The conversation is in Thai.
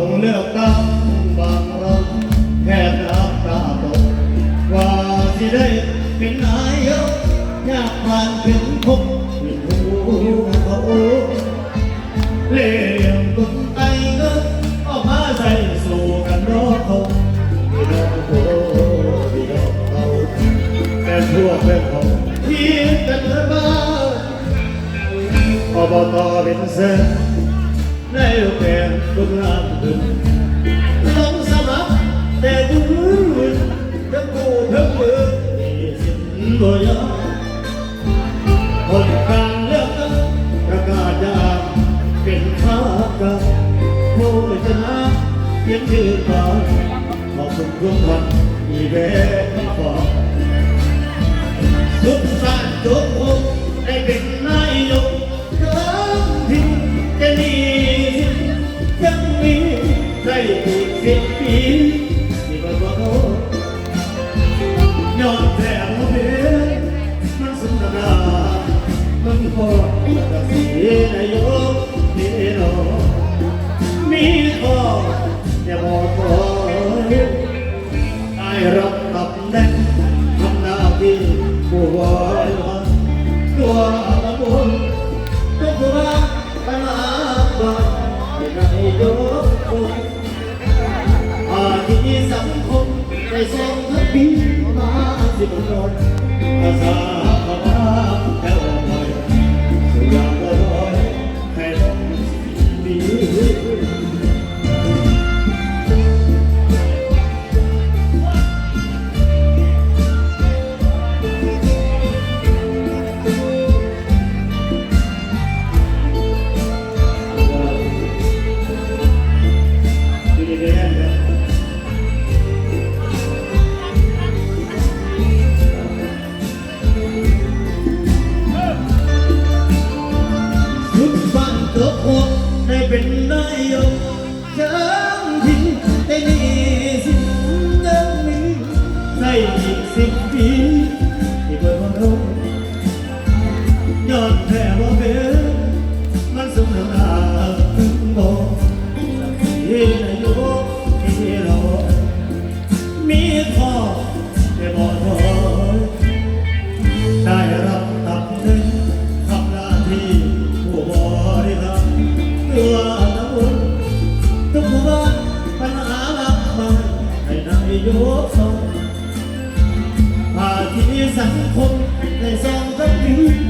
งเลือกตั้งบางรังแค่รัำตาตกกว่าที่ได้เป็นนายกยากผ่านถึงพบหรือหูนะเขาเลี้ยมตุ้งไตเงินก็มาใส่สู่กันรอเขาที่ดอกโตไม่ดอกเขาแต่พวกแม่ของที่เป็นบ้าอบตเป็นเส้น ในแผ่นทุกงานถึงลงสมัครแต่ดูทั้งกูทั้งมือมีสินบ่ยอมคนกลางเลือกตั้งประกาศยาเป็นข้ากันผู้ชนะเพียงชื่อก่อนขอบคุณทุกคนมีแวะฟอทุกสันทุกคนได้เป็นนายกทั้งที่จะมี ได้อีกสิบปีที่บ่บ่โทษย้อนแต่ว่เพชรมันสุนทรามันพอจะเสียนายกที่รอมีข้ออย่าบอกขอได้รับตำแหน่งทำหน้าที่ผู้บริหารตัวละมุนทุกวันขนาบ้านที่นายก Thank you. ยังทิ้งแต่นี่สิยังมีในอีสิบปีที่เกิดความรู้ย้อนแค่ว่าเป็นมันสมน้หนักถึงบอกที่นายกที่เรามีข้อแต่บอก ไม่ยกทรงภาคีสังคมในสองกันนี้